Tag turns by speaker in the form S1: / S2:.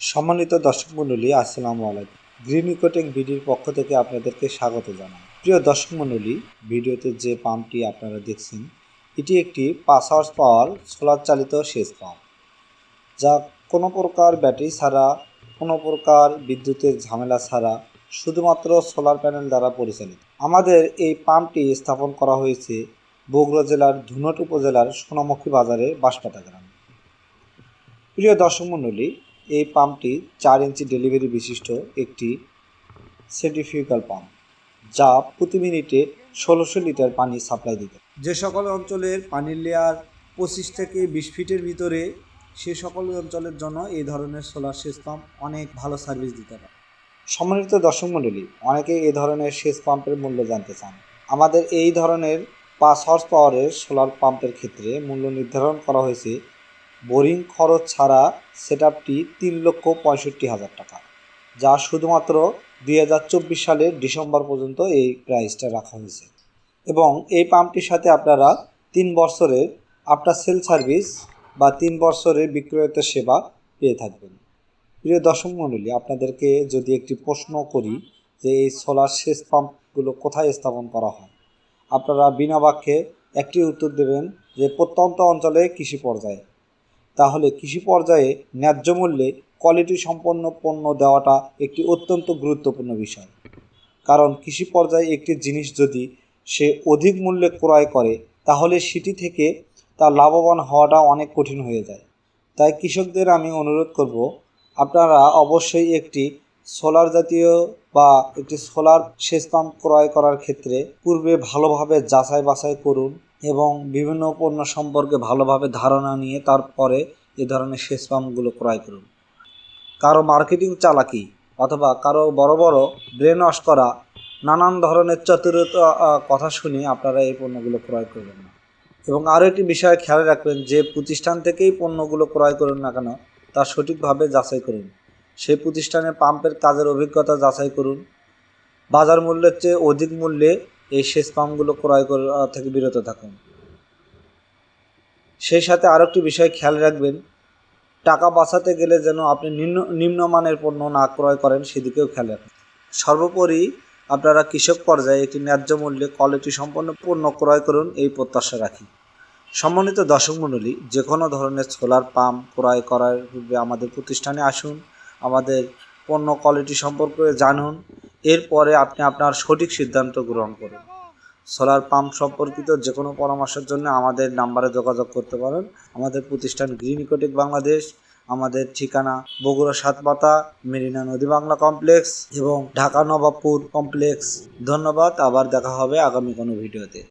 S1: সম্মানিত দর্শক মণ্ডলী, আসসালামু আলাইকুম। গ্রিন ইকোটেক বিডির পক্ষ থেকে আপনাদেরকে স্বাগত জানাই। প্রিয় দর্শক মণ্ডলী, ভিডিওতে যে পাম্পটি আপনারা দেখছেন, এটি একটি পাঁচ হাওয়ার্স পাওয়ার সোলার চালিত সেচ পাম্প। যা কোনো প্রকার ব্যাটারি ছাড়া, কোনো প্রকার বিদ্যুতের ঝামেলা ছাড়া শুধুমাত্র সোলার প্যানেল দ্বারা পরিচালিত। আমাদের এই পাম্পটি স্থাপন করা হয়েছে বগুড়া জেলার ধুনট উপজেলার সোনামুখী বাজারে বাঁশপাতা গ্রামে। প্রিয় দর্শক মণ্ডলী এই পাম্পটি চার ইঞ্চি ডেলিভারি বিশিষ্ট একটি সেন্ট্রিফিউগাল পাম্প যা প্রতি মিনিটে ষোলোশো লিটার পানি সাপ্লাই দিতে যে সকল অঞ্চলের পানির লেয়ার পঁচিশ থেকে বিশ ফিটের ভিতরে সে সকল অঞ্চলের জন্য এই ধরনের সোলার সেচ পাম্প অনেক ভালো সার্ভিস দিতে পারে। সম্মানিত দর্শক মণ্ডলী অনেকে এই ধরনের সেচ পাম্পের মূল্য জানতে চান। আমাদের এই ধরনের পাঁচ হর্স পাওয়ারের সোলার পাম্পের ক্ষেত্রে মূল্য নির্ধারণ করা হয়েছে বোরিং খরচ ছাড়া সেট আপটি তিন লক্ষ পঁয়ষট্টি হাজার টাকা, যা শুধুমাত্র দুই হাজার চব্বিশ সালের ডিসেম্বর পর্যন্ত এই প্রাইসটা রাখা হয়েছে। এবং এই পাম্পটির সাথে আপনারা তিন বছরের আফটার সেল সার্ভিস বা তিন বছরের বিক্রয়তা সেবা পেয়ে থাকবেন। প্রিয় দর্শক মণ্ডলী, আপনাদেরকে যদি একটি প্রশ্ন করি যে এই সোলার সেচ পাম্পগুলো কোথায় স্থাপন করা হয়, আপনারা বিনা বাক্যে একটি উত্তর দেবেন যে প্রত্যন্ত অঞ্চলে কৃষি পর্যায়ে। তাহলে কৃষি পর্যায়ে ন্যায্য মূল্যে কোয়ালিটি সম্পন্ন পণ্য দেওয়াটা একটি অত্যন্ত গুরুত্বপূর্ণ বিষয়। কারণ কৃষি পর্যায়ে একটি জিনিস যদি সে অধিক মূল্যে ক্রয় করে, তাহলে সেটি থেকে তার লাভবান হওয়াটা অনেক কঠিন হয়ে যায়। তাই কৃষকদের আমি অনুরোধ করব, আপনারা অবশ্যই একটি সোলার জাতীয় বা একটি সোলার সেচ পাম্প ক্রয় করার ক্ষেত্রে পূর্বে ভালোভাবে যাচাই বাছাই করুন। এবং বিভিন্ন পণ্য সম্পর্কে ভালোভাবে ধারণা নিয়ে তারপরে এ ধরনের সেচ পাম্পগুলো ক্রয় করুন। কারও মার্কেটিং চালাকি অথবা কারও বড় বড় ব্রেন ওয়াশ করা, নানান ধরনের চতুরতা কথা শুনে আপনারা এই পণ্যগুলো ক্রয় করবেন না। এবং আরও একটি বিষয় খেয়াল রাখবেন, যে প্রতিষ্ঠান থেকেই পণ্যগুলো ক্রয় করুন না কেন, তা সঠিকভাবে যাচাই করুন। সেই প্রতিষ্ঠানে পাম্পের কাজের অভিজ্ঞতা যাচাই করুন। বাজার মূল্যের চেয়ে অধিক মূল্যে এই সেচ পাম্পগুলো ক্রয় করা থেকে বিরত থাকুন। সেই সাথে আরও একটি বিষয় খেয়াল রাখবেন, টাকা বাঁচাতে গেলে যেন আপনি নিম্ন নিম্নমানের পণ্য না ক্রয় করেন সেদিকেও খেয়াল রাখুন। সর্বোপরি আপনারা কৃষক পর্যায়ে একটি ন্যায্য মূল্যে কোয়ালিটি সম্পন্ন পণ্য ক্রয় করুন এই প্রত্যাশা রাখি। সম্মানিত দর্শক মণ্ডলী, যে কোনো ধরনের সোলার পাম্প ক্রয় করার পূর্বে আমাদের প্রতিষ্ঠানে আসুন, আমাদের পণ্য কোয়ালিটি সম্পর্কে জানুন এরপরে আপনি আপনার সঠিক সিদ্ধান্ত গ্রহণ করুন। সোলার পাম্প সম্পর্কিত যে কোনো পরামর্শের জন্য আমাদের নাম্বারে যোগাযোগ করতে পারেন। আমাদের প্রতিষ্ঠান গ্রিন ইকোটেক বাংলাদেশ আমাদের ঠিকানা বগুড়া সাতপাতা মেরিনা নদী বাংলা কমপ্লেক্স এবং ঢাকা নবাবপুর কমপ্লেক্স। ধন্যবাদ, আবার দেখা হবে আগামী কোনো ভিডিওতে।